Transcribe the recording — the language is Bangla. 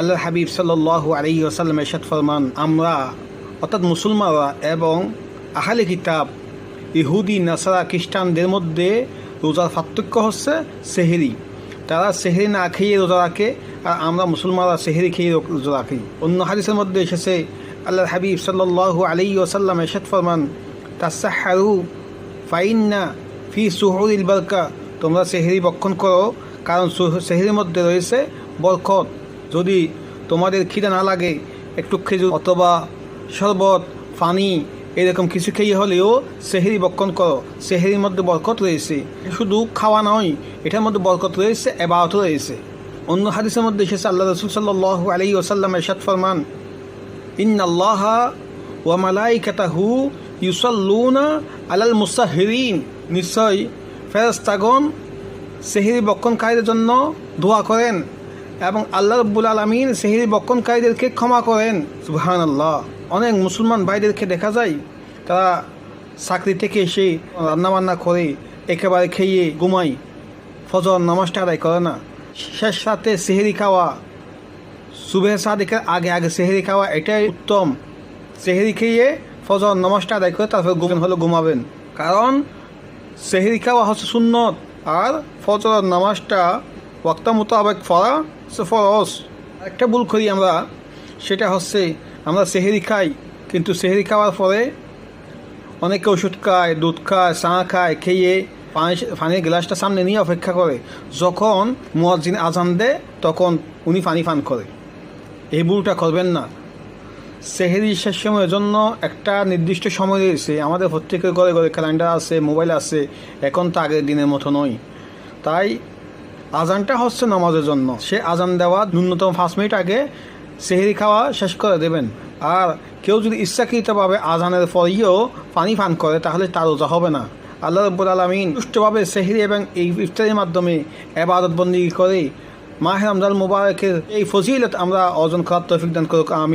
আল্লাহ হাবিব সাল্লাল্লাহু আলাইহি ওয়াসাল্লাম এরশাদ ফরমান, আমরা, অর্থাৎ মুসলমানরা এবং আহলে কিতাব, ইহুদি, নাসারা, খ্রিস্টানদের মধ্যে রোজার পার্থক্য হচ্ছে সেহেরি। তারা সেহেরি না খেয়ে রোজা রাখে আর আমরা মুসলমানরা সেহেরি খেয়ে রোজা রাখি। অন্য হাদিসের মধ্যে এসেছে আল্লাহ হাবিব সাল্লাল্লাহু আলাইহি ওয়াসাল্লাম এরশাদ ফরমান তাসাহারু ফাইন্না ফি সুহরিল বারকা, তোমরা সেহেরি বক্ষণ করো, কারণ সেহেরির মধ্যে রয়েছে বরকত। যদি তোমাদের খিদে না লাগে, একটু খেজুর অথবা শরবত, পানি, এরকম কিছু খেয়ে হলেও সেহেরি বক্ষণ করো। সেহেরির মধ্যে বরকত রয়েছে। শুধু খাওয়া নয়, এটার মধ্যে বরকত রয়েছে এবারত রয়েছে। অন্য হাদিসের মধ্যে এসেছে, আল্লাহ রসুল সাল্লাহ আলী ওসাল্লাম এরশাদ ফরমান ইন আল্লাহ ওয়া মালাইকাতাহু ইউসাল্লুনা আলাল মুসাহিরিন নিশ্চয় ফেরেস্তাগণ সেহিরি বক্ষণকারীদের জন্য দোয়া করেন। এবং আল্লাহ রব্বুল আলমিন সেহিরি বক্ষণকারীদেরকে ক্ষমা করেন। সুবহান আল্লাহ অনেক মুসলমান ভাইদেরকে দেখা যায়, তারা চাকরি থেকে এসে রান্নাবান্না করে, একেবারে খেয়ে ঘুমায়, ফজর নামাজটা আদায় করে না। শেষ রাতে সেহেরি খাওয়া, সুবেহ সাদিকের আগে আগে সেহেরি খাওয়া, এটাই উত্তম। সেহেরি খেয়ে ফজর নমাজটা আদায় করে তারপর ঘুমেন হলে, ঘুমাবেন। কারণ সেহেরি খাওয়া হচ্ছে সুন্নত, আর ফজর নামাজটা ওয়াক্তা মোতাবেক পড়া সে ফরজ। একটা ভুল করি আমরা, সেটা হচ্ছে আমরা সেহেরি খাই, কিন্তু সেহেরি খাওয়ার পরে অনেকে ওষুধ খায়, দুধ খায়, চা খায়, খেয়ে পানি পানির গ্লাসটা সামনে নিয়ে অপেক্ষা করে। যখন মুয়াজ্জিন আজান দেয়, তখন উনি পানি পান করে। এই ভুলটা করবেন না। সেহেরি শেষ সময়ের জন্য একটা নির্দিষ্ট সময় রয়েছে। আমাদের প্রত্যেকের ঘরে ঘরে ক্যালেন্ডার আছে, মোবাইল আছে। এখন তো আগের দিনের মতো নয়। তাই আজানটা হচ্ছে নামাজের জন্য। সে আজান দেওয়া ন্যূনতম পাঁচ মিনিট আগে সেহেরি খাওয়া শেষ করে দেবেন। আর কেউ যদি ইচ্ছাকৃতভাবে আজানের পরেও পানি পান করে, তাহলে তার রোজা হবে না। আল্লাহ রব্বুল আলমিন সুষ্ঠুভাবে সেহেরি এবং এই ইফতারির মাধ্যমে এবাদত বন্দী করে মাহের রমজান মুবারকের এই ফজিলত আমরা অর্জন করার তৌফিক দান করুক আমি